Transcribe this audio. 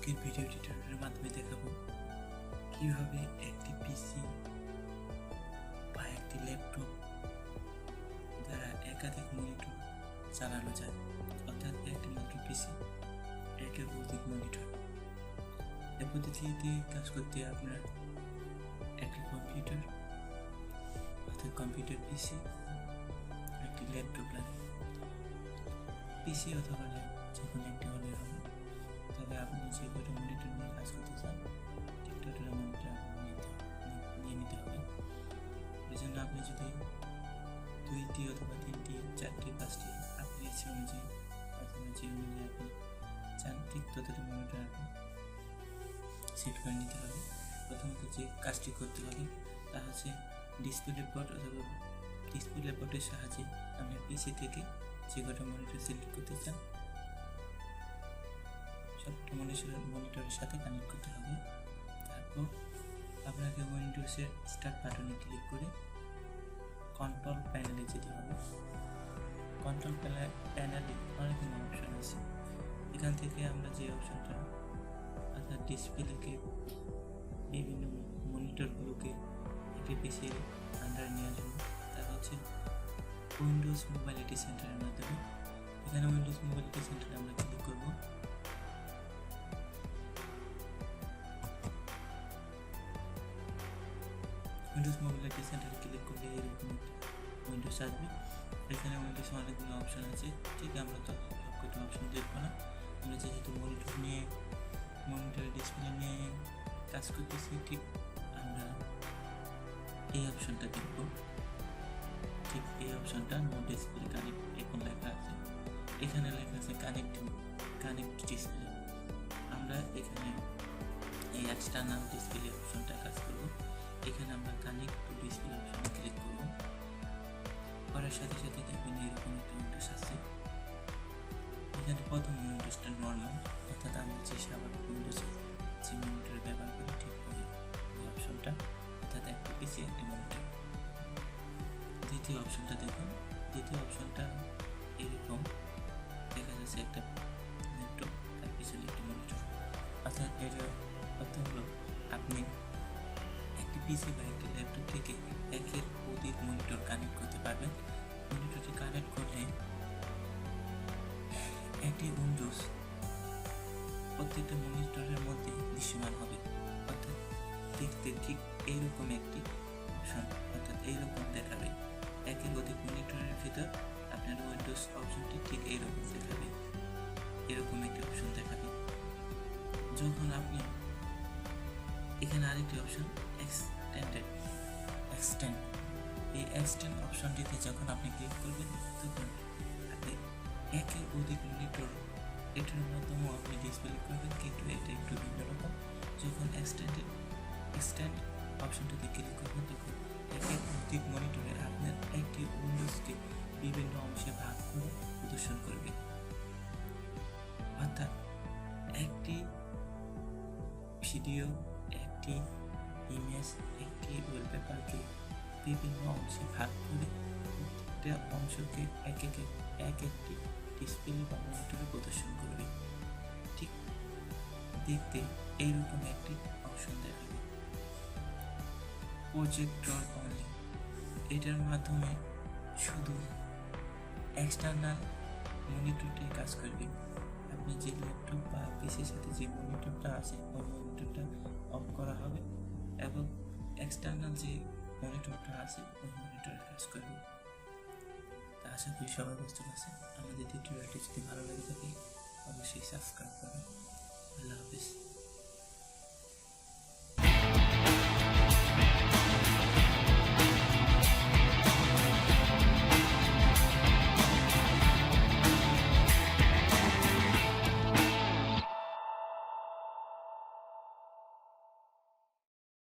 আজকের ভিডিও টিউটোরিয়ালের মাধ্যমে দেখাবো কীভাবে একটি পিসি বা একটি ল্যাপটপ দ্বারা একাধিক মনিটর চালানো যায়। অর্থাৎ একটি মাত্র পিসি একের অধিক মনিটর এ পদ্ধতিতে কাজ করতে আপনার একটি কম্পিউটার অর্থাৎ কম্পিউটার পিসি একটি ল্যাপটপ লাগে। পিসি অথবা ল্যাপটপ যে কোনো একটি হলে হবে। তবে আপনি যে কটা মনিটর নিয়ে কাজ করতে চান, ঠিক ততটা মনিটর নিয়ে নিতে হবে। এই জন্য আপনি যদি দুইটি অথবা তিনটি, চারটি, পাঁচটি ইচ্ছে অনুযায়ী অথবা যে অনুযায়ী আপনি চান, ঠিক ততটা মনিটর আপনি সেট করে নিতে হবে। প্রথমত যে কাজটি করতে হবে, তা হচ্ছে ডিসপ্লে বোর্ড অথবা ডিসপ্লে বোর্ডের সাহায্যে আপনি পিসি থেকে যে কটা মনিটর সিলেক্ট করতে চান সবটা মনিটর মনিটরের সাথে কানেক্ট করতে হবে। তারপর আপনাকে উইন্ডোজের স্টার্ট বাটনে ক্লিক করে কন্ট্রোল প্যানেলে যেতে হবে। কন্ট্রোল প্যানেলে অনেকগুলো অপশন আছে। এখান থেকে আমরা যে অপশনটা অর্থাৎ ডিসপ্লেকে বিভিন্ন মনিটরগুলোকে একটি পিসির আন্ডারে নেওয়ার জন্য তা হচ্ছে উইন্ডোজ মোবাইলিটি সেন্টারের মাধ্যমে। এখানে উইন্ডোজ মোবাইলিটি সেন্টারে আমরা ক্লিক করব। উইন্ডোজ মোবাইলিটি সেন্টারে ক্লিক করলে এরকম উইন্ডোজ আসবে। এখানে উইন্ডোজ অনেকগুলো অপশন আছে। ঠিক আমরা তো সবকটি অপশন দেখব না। আমরা যেহেতু মনিটর নিয়ে মনিটর ডিসপ্লে নিয়ে কাজ করতেছি, ঠিক আমরা এই অপশনটা দেখব। ঠিক এই অপশনটা নো ডিসপ্লে কানেক্ট এখন লেখা আছে। এখানে লেখা আছে কানেক্ট কানেক্ট ডিসপ্লে আমরা এখানে এই এক্সটার্নাল ডিসপ্লে অপশনটা কাজ করব। এখানে আমরা কানেক্ট টু ডিসপ্লে অপশনে ক্লিক করব। করার সাথে সাথে দেখবেন এরকম একটা উইন্ডোজ আছে এখানে প্রথম উইন্ডোজটা নর্মাল অর্থাৎ আমরা যে স্বাভাবিক উইন্ডোজে যে মনিটর ব্যবহার করি, ঠিক ওই এই অপশনটা অর্থাৎ একটা পিসি একটি মনিটর দ্বিতীয় অপশনটা দেখুন, দ্বিতীয় অপশনটা এরকম, দেখা যাচ্ছে একটা ল্যাপটপ তার পিছনে একটি মনিটর অর্থাৎ এর অর্থ হলো আপনি পিসি বা একটি ল্যাপটপ থেকে একের অধিক মনিটর কানেক্ট করতে পারবেন। মনিটরটি কানেক্ট করলে একটি উইন্ডোজ প্রত্যেকটা মনিটরের মধ্যে দৃশ্যমান হবে। অর্থাৎ দেখতে ঠিক এইরকম একটি অপশন, অর্থাৎ এইরকম দেখাবে। একের অধিক মনিটরের ভিতর আপনার উইন্ডোজ অপশনটি ঠিক এইরকম দেখাবে। এরকম একটি অপশন দেখাবে। যখন আপনি এখানে আরেকটি অপশন এক্সটেন্ডেড এক্সটেন্ড এই এক্সটেন্ড অপশনটিতে যখন আপনি ক্লিক করবেন, তখন একের অধিক মনিটর এটার মাধ্যমেও আপনি ডিসপ্লে করবেন, কিন্তু এটা একটু ভিন্ন রকম। যখন এক্সটেন্ডেড এক্সটেন্ড অপশনটিতে ক্লিক করবেন, তখন একের অধিক মনিটরে আপনার একটি উইন্ডোজকে বিভিন্ন অংশে ভাগ করে প্রদর্শন করবে। অর্থাৎ একটি ভিডিও একটি ইমেজ একটি ওয়েলপেপারকে বিভিন্ন অংশে ভাগ করে প্রত্যেকটা অংশকে এক এক এক একটি ডিসপ্লে বা মনিটরে প্রদর্শন করবে। ঠিক দেখতে এইরকম একটি অপশন দেখাবে। প্রজেক্টর অনলি এটার মাধ্যমে শুধু এক্সটার্নাল মনিটরটাই কাজ করবে। আপনি যে ল্যাপটপ বা পিসির সাথে যে মনিটরটা আছে, ওই মনিটরটা অফ করা হবে। এবং এক্সটার্নাল যে মনিটরটা আছে, ওই মনিটরে কাজ করবে। তা আশা করি সবাই বুঝতে পারছেন। আমাদের ভিডিওটি যদি ভালো লাগে থাকে, অবশ্যই সাবস্ক্রাইব করবেন।